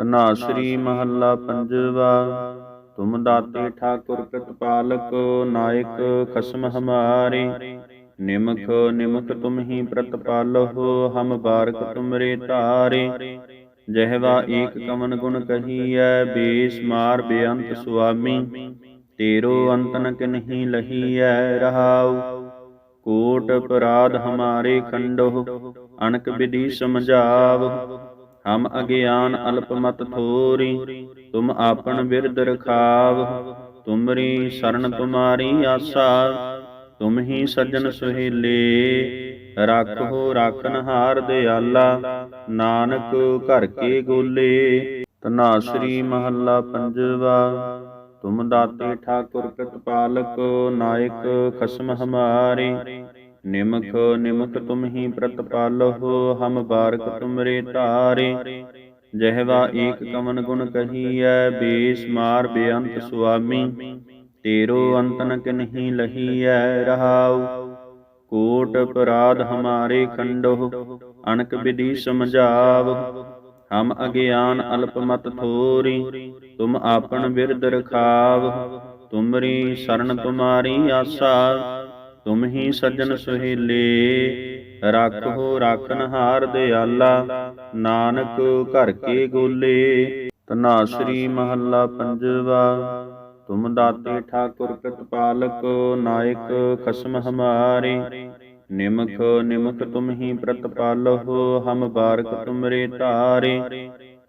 ਤਨਾਸਰੀ ਮਹੱਲਾ ਪੰਜਵਾ। ਤੁਮ ਦਾਤੇ ਠਾਕੁਰ ਪ੍ਰਤਪਾਲਕ, ਨਾਇਕ ਖਸਮ ਹਮਾਰੇ। ਨਿਮਖ ਨਿਮਖ ਤੁਮ ਹੀ ਪ੍ਰਤਪਾਲੋ ਹਮ ਬਾਰਕ ਤੁਮਰੇ ਧਾਰੇ ਜਹਵਾ ਏਕ ਕਮਨ ਗੁਣ ਕਹੀਐ, ਬੇਸ ਮਾਰ ਬੇਅੰਤ ਸੁਆਮੀ। ਤੇਰੋ ਅੰਤ ਨ ਕਿਨਹੀ ਲਹੀਐ, ਰਹਾਉ। ਕੋਟ ਅਪਰਾਧ ਹਮਾਰੇ ਖੰਡੋ ਅਨਕ ਵਿਧੀ ਸਮਝਾਵ। ਹਮ ਅਗਿਆਨ ਅਲਪ ਮਤ ਥੋਰੀ, ਤੁਮ ਆਪਨ ਬਿਰਦ ਰਖਾਵ, ਤੁਮਰੀ ਸ਼ਰਨ ਤੁਮਾਰੀ ਆਸਾ, ਤੁਮ ਹੀ ਸੱਜਣ ਸੁਹੇਲੇ, ਰੱਖੋ ਰਾਖਨ ਦਿਆਲਾ, ਨਾਨਕ ਘਰ ਕੇ ਗੋਲੇ। ਤਨਾਸਰੀ ਮਹੱਲਾ ਪੰਜਵਾ, ਤੁਮ ਦਾਤੇ ਠਾਕੁਰ ਪ੍ਰਤਪਾਲਕ ਨਾਇਕ ਖਸਮ ਹਮਾਰੇ। ਨਿਮਖ ਨਿਮਖ ਤੁਮ ਹੀ ਪ੍ਰਤਪਾਲੋ ਹਮ ਬਾਰਕ ਤੁਮਰੇ ਧਾਰੇ। ਜਹਵਾ ਏਕ ਕਮਨ ਗੁਣ ਕਹੀਐ, ਬੇਸ ਮਾਰ ਬੇਅੰਤ ਸੁਆਮੀ। ਤੇਰੋ ਅੰਤ ਨ ਕਿਨਹੀ ਲਹੀਐ, ਰਹਾਉ। ਕੋਟ ਅਪਰਾਧ ਹਮਾਰੇ ਖੰਡੋ ਅਨਕ ਵਿਧੀ ਸਮਝਾਵ ਹਮ ਅਗਿਆਨ ਅਲਪਮਤ ਥੋਰੀ, ਤੁਮ ਆਪਣ ਬਿਰਦ ਰਖਾਵ ਤੁਮਰੀ ਸ਼ਰਨ ਤੁਮਾਰੀ ਆਸਾ। ਤੁਮ ਹੀ ਸੱਜਣ ਸੁਹੇਲੇ ਰੱਖੋ ਰਾਖਨ ਹਾਰ ਦਿਆਲਾ ਨਾਨਕ ਘਰ ਕੇ ਗੋਲੇ ਤਨਾਸਰੀ ਮਹੱਲਾ ਪੰਜਵਾ ਤੁਮ ਦਾਤੇ ਠਾਕੁਰ ਪ੍ਰਤਪਾਲਕ ਨਾਇਕ ਖਸਮ ਹਮਾਰੇ। ਨਿਮਖ ਨਿਮਖ ਤੁਮ ਹੀ ਪ੍ਰਤਪਾਲੋ ਹਮ ਬਾਰਕ ਤੁਮਰੇ ਧਾਰੇ।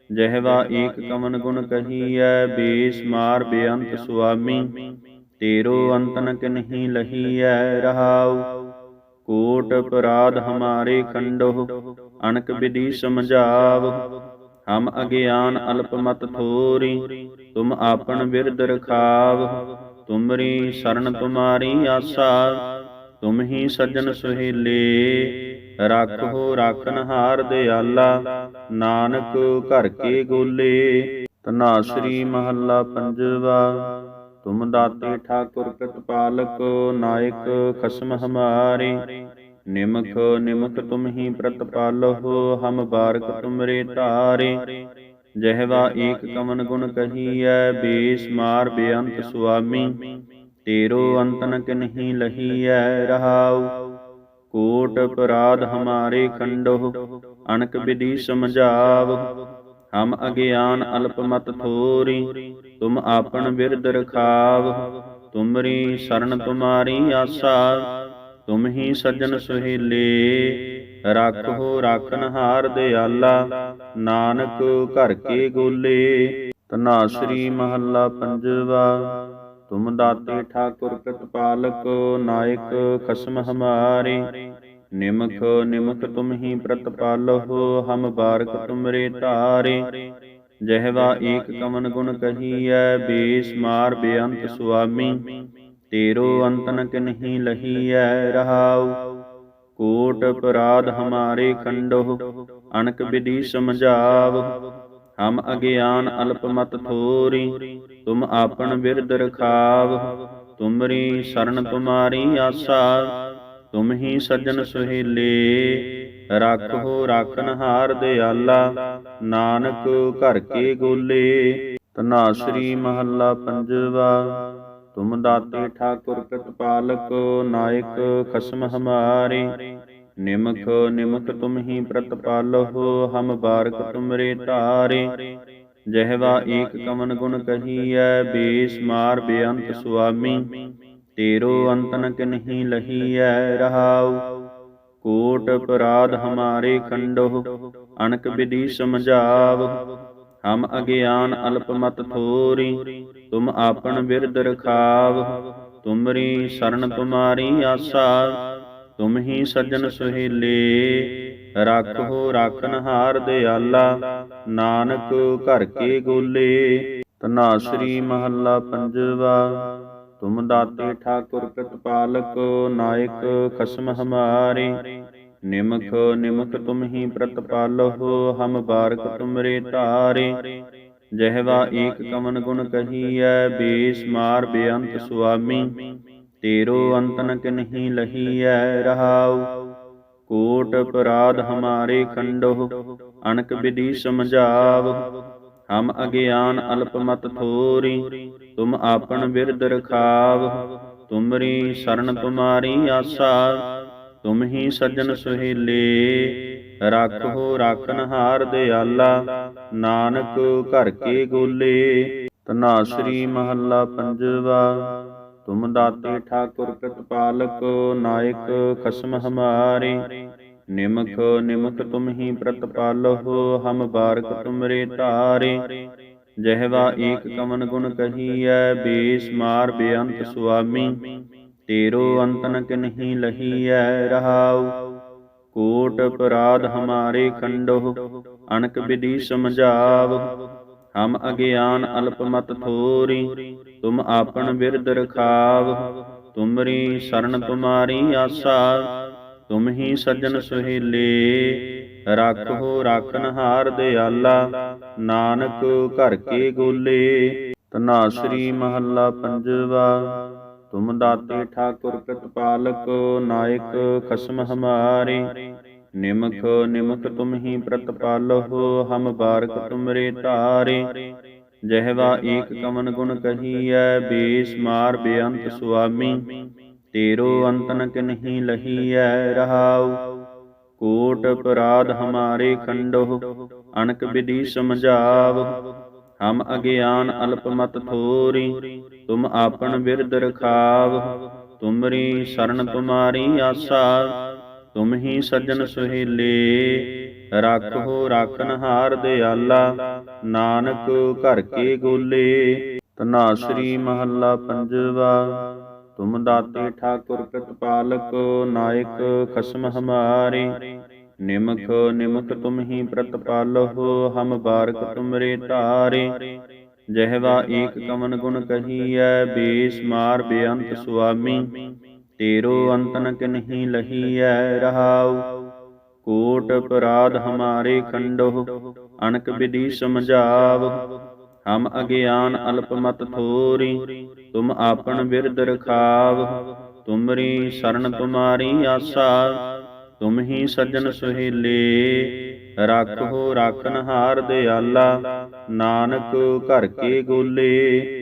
ਜਹਵਾ ਏਕ ਕਮਨ ਗੁਣ ਕਹੀਐ ਬੇਸ ਮਾਰ ਬੇਅੰਤ ਸੁਆਮੀ। ਤੇਰੋ ਅੰਤ ਨ ਕਿਨਹੀ ਲਹੀਐ ਰਹਾਉ। ਕੋਟ ਅਪਰਾਧ ਹਮਾਰੇ ਖੰਡੋ ਅਨਕ ਵਿਧੀ ਸਮਝਾਵ। ਹਮ ਅਗਿਆਨ ਅਲਪ ਮਤ ਥੋਰੀ। ਤੁਮ ਆਪਨ ਬਿਰਦ ਰਖਾਵ। ਤੁਮਰੀ ਸ਼ਰਨ ਤੁਮਾਰੀ ਆਸਾ। ਤੁਮ ਹੀ ਸੱਜਣ ਸੁਹੇਲੇ। ਰੱਖੋ ਰਾਖਨ ਹਾਰ ਦਿਆਲਾ। ਨਾਨਕ ਘਰ ਕੇ ਗੋਲੇ। ਤਨਾਸਰੀ ਮਹੱਲਾ ਪੰਜਵਾ। ਤੁਮ ਦਾਤੇ ਠਾਕੁਰ ਪ੍ਰਤਪਾਲਕ, ਨਾਇਕ ਖਸਮ ਹਮਾਰੇ। ਨਿਮਖ ਨਿਮਖ ਤੁਮ ਹੀ ਪ੍ਰਤਪਾਲੋ ਹਮ ਬਾਰਕ ਤੁਮਰੇ ਧਾਰੇ। ਜਹਵਾ ਏਕ ਕਮਨ ਗੁਣ ਕਹੀਐ, ਬੇਸ ਮਾਰ ਬੇਅੰਤ ਸੁਆਮੀ। ਤੇਰੋ ਅੰਤਨ ਨ ਕਿਨਹੀ ਲਹੀਐ, ਰਹਾਉ। ਕੋਟ ਅਪਰਾਧ ਹਮਾਰੇ ਖੰਡੋ ਅਨਕ ਵਿਧੀ ਸਮਝਾਵ। ਹਮ ਅਗਿਆਨ ਅਲਪਮਤ ਥੋਰੀ, ਤੁਮ ਆਪਨ ਬਿਰਦ ਰਖਾਵ, ਤੁਮਰੀ ਸ਼ਰਨ ਤੁਮਾਰੀ ਆਸਾ, ਤੁਮ ਹੀ ਸੱਜਣ ਸੁਹੇਲੇ, ਰੱਖੋ ਰਾਖਨ ਦਿਆਲਾ, ਨਾਨਕ ਘਰ ਕੇ ਗੋਲੇ ਤਨਾਸਰੀ ਮਹੱਲਾ ਪੰਜਵਾ, ਤੁਮ ਦਾਤੇ ਠਾਕੁਰ ਪ੍ਰਤਪਾਲਕ, ਨਾਇਕ ਖਸਮ ਹਮਾਰੇ ਨਿਮਖ ਨਿਮਖ ਤੁਮ ਹੀ ਪ੍ਰਤਪਾਲੋ ਹਮ ਬਾਰਕ ਤੁਮਰੇ ਧਾਰੇ। ਜਹਵਾ ਏਕ ਕਮਨ ਗੁਣ ਕਹੀਐ, ਬੇਸ ਮਾਰ ਬੇਅੰਤ ਸੁਆਮੀ। ਤੇਰੋ ਅੰਤਨ ਨ ਕਿਨਹੀ ਲਹੀਐ ਰਹਾਉ। ਕੋਟ ਅਪਰਾਧ ਹਮਾਰੇ ਖੰਡੋ ਅਣਕ ਵਿਧੀ ਸਮਝਾਵ। ਹਮ ਅਗਿਆਨ ਅਲਪ ਮਤ ਥੋਰੀ, ਤੁਮ ਆਪਣ ਬਿਰਦ ਰਖਾਵ। ਤੁਮਰੀ ਸ਼ਰਨ ਤੁਮਾਰੀ ਆਸਾ। ਤੁਮ ਹੀ ਸੱਜਣ ਸੁਹੇਲੇ, ਰੱਖੋ ਰਾਖਨ ਹਾਰ ਦਿਆਲਾ, ਨਾਨਕ ਘਰ ਕੇ ਗੋਲੇ। ਤਨਾਸਰੀ ਮਹੱਲਾ ਪੰਜਵਾ, ਤੁਮ ਦਾਤੇ ਠਾਕੁਰ ਪ੍ਰਤਪਾਲਕ, ਨਾਇਕ ਖਸਮ ਹਮਾਰੇ। ਨਿਮਖ ਨਿਮਖ ਤੁਮ ਹੀ ਪ੍ਰਤਪਾਲੋ ਹਮ ਬਾਰਕ ਤੁਮਰੇ ਧਾਰੇ। ਜਹਵਾ ਏਕ ਕਮਨ ਗੁਣ ਕਹੀਐ, ਬੇਸ ਮਾਰ ਬੇਅੰਤ ਸੁਆਮੀ। ਤੇਰੋ ਅੰਤ ਨ ਕਿਨਹੀ ਲਹੀਐ ਰਹਾਉ। ਕੋਟ ਅਪਰਾਧ ਹਮਾਰੇ ਖੰਡੋ ਅਣਕ ਵਿਧੀ ਸਮਝਾਵ। ਹਮ ਅਗਿਆਨ ਅਲਪਮਤ ਥੋਰੀ, ਤੁਮ ਆਪਨ ਬਿਰਦ ਰਖਾਵ। ਤੁਮਰੀ ਸ਼ਰਨ ਤੁਮਾਰੀ ਆਸਾ, ਤੁਮ ਹੀ ਸੱਜਣ ਸੁਹੇਲੇ। ਰੱਖੋ ਰਾਖਨ ਹਾਰ ਦਿਆਲਾ, ਨਾਨਕ ਘਰ ਕੇ ਗੋਲੇ। ਤਨਾਸਰੀ ਮਹੱਲਾ ਪੰਜਵਾ। ਤੁਮ ਦਾਤੇ ਠਾਕੁਰ ਪ੍ਰਤਪਾਲਕ, ਨਾਇਕ ਖਸਮ ਹਮਾਰੇ। ਨਿਮਖ ਨਿਮਖ ਤੁਮ ਹੀ ਪ੍ਰਤਪਾਲੋ ਹਮ ਬਾਰਕ ਤੁਮਰੇ ਧਾਰੇ ਜਹਵਾ ਏਕ ਕਮਨ ਗੁਣ ਕਹੀਐ, ਬੇਸ ਮਾਰ ਬੇਅੰਤ ਸੁਆਮੀ। ਤੇਰੋ ਅੰਤ ਨ ਕਿਨਹੀ ਲਹੀਐ ਰਹਾਉ। ਕੋਟ ਅਪਰਾਧ ਹਮਾਰੇ ਖੰਡੋ ਅਣਕ ਵਿਧੀ ਸਮਝਾਵ। ਹਮ ਅਗਿਆਨ ਅਲਪ ਥੋਰੀ, ਤੁਮ ਆਪਣ ਬਿਰਦ ਰਖਾਵ, ਤੁਮਰੀ ਸ਼ਰਨ ਤੁਮਾਰੀ ਆਸਾ, ਤੁਮ ਹੀ ਸੱਜਣ ਸੁਹੇਲੇ, ਰੱਖੋ ਰਾਖਨ ਦਿਆਲਾ, ਨਾਨਕ ਘਰ ਕੇ ਗੋਲੇ। ਤਨਾਸਰੀ ਮਹੱਲਾ ਪੰਜਵਾ, ਤੁਮ ਦਾਤੇ ਠਾਕੁਰ ਪ੍ਰਤਪਾਲਕ, ਨਾਇਕ ਖਸਮ ਹਮਾਰੇ। ਨਿਮਖ ਨਿਮਖ ਤੁਮ ਹੀ ਪ੍ਰਤਪਾਲੋ ਹਮ ਬਾਰਕ ਤੁਮਰੇ ਧਾਰੇ। ਜਹਵਾ ਏਕ ਕਮਨ ਗੁਣ ਕਹੀਐ, ਬੇਸ ਮਾਰ ਬੇਅੰਤ ਸੁਆਮੀ। ਤੇਰੋ ਅੰਤਨ ਨ ਕਿਨਹੀ ਲਹੀਐ ਰਹਾਉ। ਕੋਟ ਅਪਰਾਧ ਹਮਾਰੇ ਖੰਡੋ ਅਣਕ ਵਿਧੀ ਸਮਝਾਵ। ਹਮ ਅਗਿਆਨ ਅਲਪਮਤ ਥੋਰੀ, ਤੁਮ ਆਪਣ ਬਿਰਦ ਰਖਾਵ। ਤੁਮਰੀ ਸ਼ਰਨ ਤੁਮਾਰੀ ਆਸਾ। ਤੁਮ ਹੀ ਸੱਜਣ ਸੁਹੇਲੇ ਰੱਖੋ ਰਾਖਨ ਹਾਰ ਦਿਆਲਾ ਨਾਨਕ ਘਰ ਕੇ ਗੋਲੇ ਤਨਾਸਰੀ ਮਹੱਲਾ ਪੰਜਵਾ ਤੁਮ ਦਾਤੇ ਠਾਕੁਰ ਪ੍ਰਤਪਾਲਕ ਨਾਇਕ ਖਸਮ ਹਮਾਰੇ ਨਿਮਖ ਨਿਮਖ ਤੁਮ ਹੀ ਪ੍ਰਤਪਾਲੋ ਹਮ ਬਾਰਕ ਤੁਮਰੇ ਧਾਰੇ ਜਹਵਾ ਏਕ ਕਮਨ ਗੁਣ ਕਹੀਐ ਬੇਸ ਮਾਰ ਬੇਅੰਤ ਸੁਆਮੀ ਤੇਰੋ ਅੰਤ ਨ ਕਿਨਹੀ ਲਹੀਐ ਰਹਾਉ। ਕੋਟ ਅਪਰਾਧ ਹਮਾਰੇ ਖੰਡੋ ਅਣਕ ਵਿਧੀ ਸਮਝਾਵ। ਹਮ ਅਗਿਆਨ ਅਲਪਮਤ ਥੋਰੀ, ਤੁਮ ਆਪਣ ਬਿਰਦ ਰਖਾਵ। ਤੁਮਰੀ ਸ਼ਰਨ ਤੁਮਾਰੀ ਆਸਾ, ਤੁਮ ਹੀ ਸੱਜਣ ਸੁਹੇਲੇ। ਰੱਖੋ ਰਾਖਨ ਹਾਰ ਦਿਆਲਾ, ਨਾਨਕ ਘਰ ਕੇ ਗੋਲੇ। ਤਨਾਸਰੀ ਮਹੱਲਾ ਪੰਜਵਾ। ਤੁਮ ਦਾਤੇ ਠਾਕੁਰ ਪ੍ਰਤਪਾਲਕ, ਨਾਇਕ ਖਸਮ ਹਮਾਰੇ। ਨਿਮਖ ਨਿਮਖ ਤੁਮ ਹੀ ਪ੍ਰਤਪਾਲੋ ਹਮ ਬਾਰਕ ਤੁਮਰੇ ਧਾਰੇ। ਜਹਵਾ ਏਕ ਕਮਨ ਗੁਣ ਕਹੀਐ, ਬੇਸ ਮਾਰ ਬੇਅੰਤ ਸੁਆਮੀ। ਤੇਰੋ ਅੰਤਨ ਨ ਕਿਨਹੀ ਲਹੀਐ ਰਹਾਉ। ਕੋਟ ਅਪਰਾਧ ਹਮਾਰੇ ਖੰਡੋ ਅਣਕ ਵਿਧੀ ਸਮਝਾਵ। ਹਮ ਅਗਿਆਨ ਅਲਪ ਮਤ ਥੋਰੀ। ਤੁਮ ਆਪਣ ਬਿਰਦ ਰਖਾਵ, ਤੁਮਰੀ ਸ਼ਰਨ ਤੁਮਾਰੀ ਆਸਾ, ਤੁਮ ਹੀ ਸੱਜਣ ਸੁਹੇਲੇ, ਰੱਖੋ ਰਾਖਨ ਹਾਰ ਦਿਆਲਾ, ਨਾਨਕ ਘਰ ਕੇ ਗੋਲੇ।